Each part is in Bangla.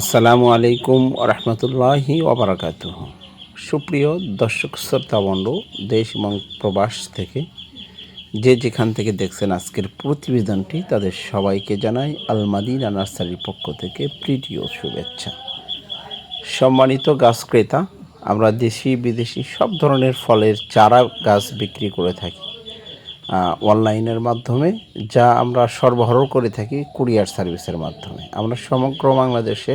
আসসালামু আলাইকুম রহমতুল্লাহি ওবরাকাত সুপ্রিয় দর্শক শ্রোতাবন্ধ দেশ এবং প্রবাস থেকে যে যেখান থেকে দেখছেন আজকের প্রতিবেদনটি, তাদের সবাইকে জানাই আলমাদিনা নার্সারির পক্ষ থেকে প্রীতীয় শুভেচ্ছা। সম্মানিত গাছ ক্রেতা, আমরা দেশি বিদেশি সব ধরনের ফলের চারা গাছ বিক্রি করে থাকি। অনলাইনের মাধ্যমে যা আমরা সরবরাহ করে থাকি কুরিয়ার সার্ভিসের মাধ্যমে। আমরা সমগ্র বাংলাদেশে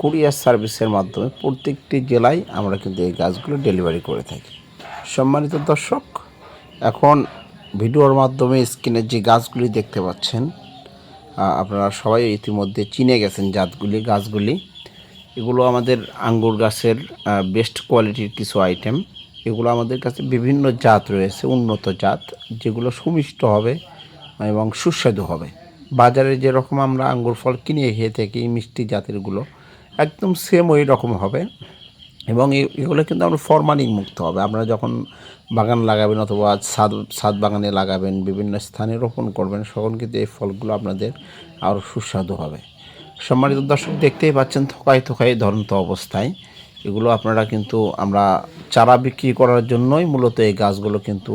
কুরিয়ার সার্ভিসের মাধ্যমে প্রত্যেকটি জেলায় আমরা কিন্তু এই গাছগুলো ডেলিভারি করে থাকি। সম্মানিত দর্শক, এখন ভিডিওর মাধ্যমে স্ক্রিনে যে গাছগুলি দেখতে পাচ্ছেন আপনারা সবাই ইতিমধ্যে চিনে গেছেন জাতগুলি, গাছগুলি। এগুলো আমাদের আঙ্গুর গাছের বেস্ট কোয়ালিটির কিছু আইটেম এগুলো আমাদের কাছে বিভিন্ন জাত রয়েছে, উন্নত জাত, যেগুলো সুমিষ্ট হবে এবং সুস্বাদু হবে। বাজারে যেরকম আমরা আঙ্গুর ফল কিনে খেয়ে থাকি মিষ্টি জাতেরগুলো একদম সেম ওই রকম হবে। এবং এগুলো কিন্তু আমরা ফরমালিন মুক্ত হবে। আপনারা যখন বাগান লাগাবেন অথবা ছাদ ছাদ বাগানে লাগাবেন, বিভিন্ন স্থানে রোপণ করবেন, তখন কিন্তু এই ফলগুলো আপনাদের আরও সুস্বাদু হবে। সম্মানিত দর্শক, দেখতেই পাচ্ছেন থোকায় থোকায় ধরন্ত অবস্থায়। এগুলো আপনারা কিন্তু আমরা চারা বিক্রি করার জন্যই মূলত এই গাছগুলো কিন্তু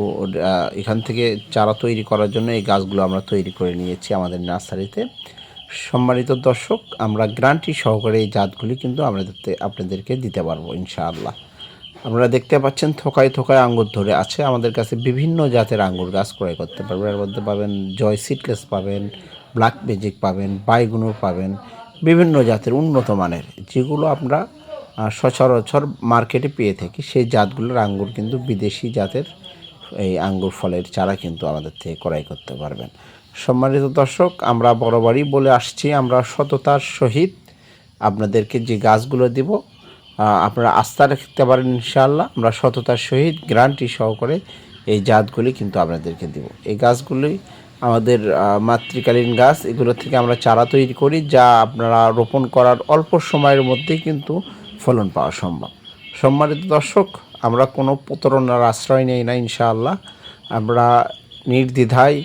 এখান থেকে চারা তৈরি করার জন্য এই গাছগুলো আমরা তৈরি করে নিয়েছি আমাদের নার্সারিতে। সম্মানিত দর্শক, আমরা গ্রান্টি সহকারে এই জাতগুলি কিন্তু আমাদের আপনাদেরকে দিতে পারব, ইনশাআল্লাহ। আপনারা দেখতে পাচ্ছেন থোকায় থোকায় আঙ্গুর ধরে আছে। আমাদের কাছে বিভিন্ন জাতের আঙ্গুর গাছ ক্রয় করতে পারবেন। এর মধ্যে পাবেন জয় সিটলেস পাবেন, ব্ল্যাক ম্যাজিক পাবেন বাইগুনোর পাবেন, বিভিন্ন জাতের উন্নত মানের। যেগুলো আমরা সচরাচর মার্কেটে পেয়ে থাকি। সেই জাতগুলোর আঙ্গুর কিন্তু বিদেশি জাতের এই আঙ্গুর ফলের চারা কিন্তু আমাদের থেকে ক্রয় করতে পারবেন। সম্মানিত দর্শক, আমরা বরাবরই বলে আসছি, আমরা সততার সহিত আপনাদেরকে যে গাছগুলো দিব আপনারা আস্থা রাখতে পারেন ইনশাআল্লাহ। আমরা সততার সহিত গ্যারান্টি সহকারে এই জাতগুলি কিন্তু আপনাদেরকে দিব। এই গাছগুলি আমাদের মাতৃকালীন গাছ, এগুলো থেকে আমরা চারা তৈরি করি, যা আপনারা রোপণ করার অল্প সময়ের মধ্যেই কিন্তু ফলন পাওয়া সম্ভব। সম্মানিত দর্শক, আমরা কোনো প্রতারণার আশ্রয় নেই না, ইনশাআল্লাহ। আমরা নির্দ্বিধায়,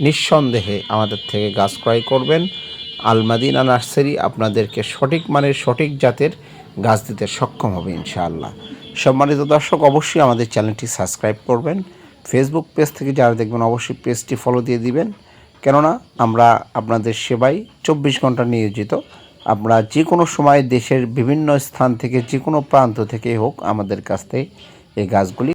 নিঃসন্দেহে আমাদের থেকে গাছ ক্রয় করবেন। আলমাদিনা নার্সারি আপনাদেরকে সঠিক মানের সঠিক জাতের গাছ দিতে সক্ষম হবে, ইনশাআল্লাহ। সম্মানিত দর্শক, অবশ্যই আমাদের চ্যানেলটি সাবস্ক্রাইব করবেন। ফেসবুক পেজ থেকে যারা দেখবেন, অবশ্যই পেজটি ফলো দিয়ে দিবেন। কেননা, আমরা আপনাদের সেবায় চব্বিশ ঘণ্টা নিয়োজিত। আমরা যে কোনো সময় দেশের বিভিন্ন স্থান থেকে, যে কোনো প্রান্ত থেকে হোক আমাদের কাছ থেকে এই গাছগুলি